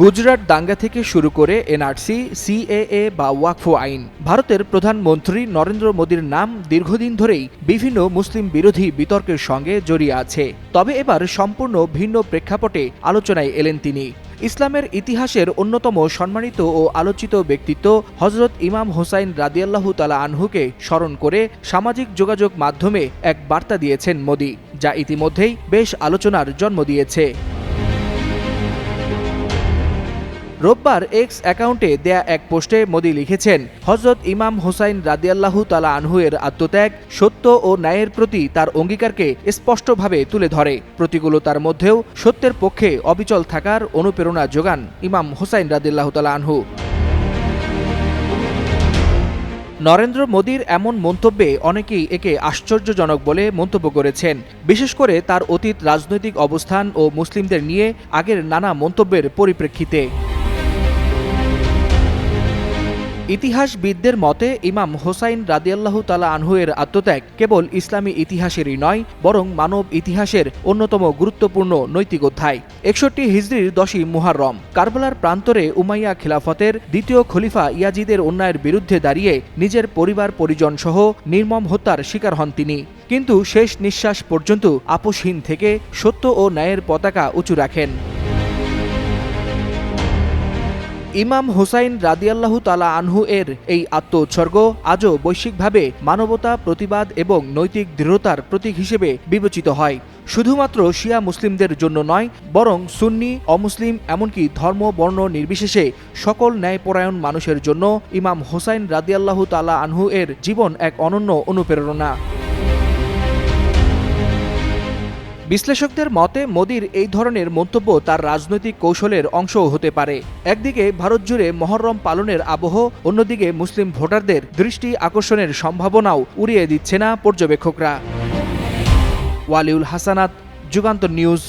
গুজরাট দাঙ্গা থেকে শুরু করে এনআরসি, সিএএ বা ওয়াকফো আইন। ভারতের প্রধানমন্ত্রী নরেন্দ্র মোদীর নাম দীর্ঘদিন ধরেই বিভিন্ন মুসলিম বিরোধী বিতর্কের সঙ্গে জড়িয়ে আছে। তবে এবার সম্পূর্ণ ভিন্ন প্রেক্ষাপটে আলোচনায় এলেন তিনি। ইসলামের ইতিহাসের অন্যতম সম্মানিত ও আলোচিত ব্যক্তিত্ব হজরত ইমাম হোসাইন রাদিয়াল্লাহু তালা আনহুকে স্মরণ করে সামাজিক যোগাযোগ মাধ্যমে এক বার্তা দিয়েছেন মোদী, যা ইতিমধ্যেই বেশ আলোচনার জন্ম দিয়েছে। রোববার এক্স অ্যাকাউন্টে দেয়া এক পোস্টে মোদী লিখেছেন হজরত ইমাম হোসাইন রাদিয়াল্লাহু তালা আনহুয়ের আত্মত্যাগ সত্য ও ন্যায়ের প্রতি তার অঙ্গীকারকে স্পষ্টভাবে তুলে ধরে। প্রতিকূলতার মধ্যেও সত্যের পক্ষে অবিচল থাকার অনুপ্রেরণা যোগান ইমাম হোসাইন রাদিয়াল্লাহু তালা আনহু। নরেন্দ্র মোদীর এমন মন্তব্যে অনেকেই একে আশ্চর্যজনক বলে মন্তব্য করেছেন। বিশেষ করে তার অতীত রাজনৈতিক অবস্থান ও মুসলিমদের নিয়ে আগের নানা মন্তব্যের পরিপ্রেক্ষিতে। ইতিহাসবিদদের মতে, ইমাম হোসাইন রাদিয়াল্লাহু তালা আনহুয়ের আত্মত্যাগ কেবল ইসলামী ইতিহাসেরই নয়, বরং মানব ইতিহাসের অন্যতম গুরুত্বপূর্ণ নৈতিক অধ্যায়। একষট্টি হিজড়ির দশই মুহাররম। কারবালার প্রান্তরে উমাইয়া খিলাফতের দ্বিতীয় খলিফা ইয়াজিদের অন্যায়ের বিরুদ্ধে দাঁড়িয়ে নিজের পরিবার পরিজন সহ নির্মম হত্যার শিকার হন তিনি। কিন্তু শেষ নিঃশ্বাস পর্যন্ত আপোষহীন থেকে সত্য ও ন্যায়ের পতাকা উঁচু রাখেন। ইমাম হোসাইন রাদিয়াল্লাহু তালা আনহু এর এই আত্ম উৎসর্গ আজও বৈশ্বিকভাবে মানবতা, প্রতিবাদ এবং নৈতিক দৃঢ়তার প্রতীক হিসেবে বিবেচিত হয়। শুধুমাত্র শিয়া মুসলিমদের জন্য নয়, বরং সুন্নি, অমুসলিম এমনকি ধর্ম, বর্ণ নির্বিশেষে সকল ন্যায়পরায়ণ মানুষের জন্য ইমাম হোসাইন রাদিয়াল্লাহু তালা আনহু এর জীবন এক অনন্য অনুপ্রেরণা। বিশ্লেষকদের মতে, মোদীর এই ধরনের মন্তব্য তার রাজনৈতিক কৌশলের অংশও হতে পারে। একদিকে, ভারত জুড়ে মহরম পালনের আবহ, অন্যদিকে মুসলিম ভোটারদের দৃষ্টি আকর্ষণের সম্ভাবনাও উড়িয়ে দিচ্ছে না পর্যবেক্ষকরা। ওয়ালিউল হাসানাত যুগান্ত নিউজ।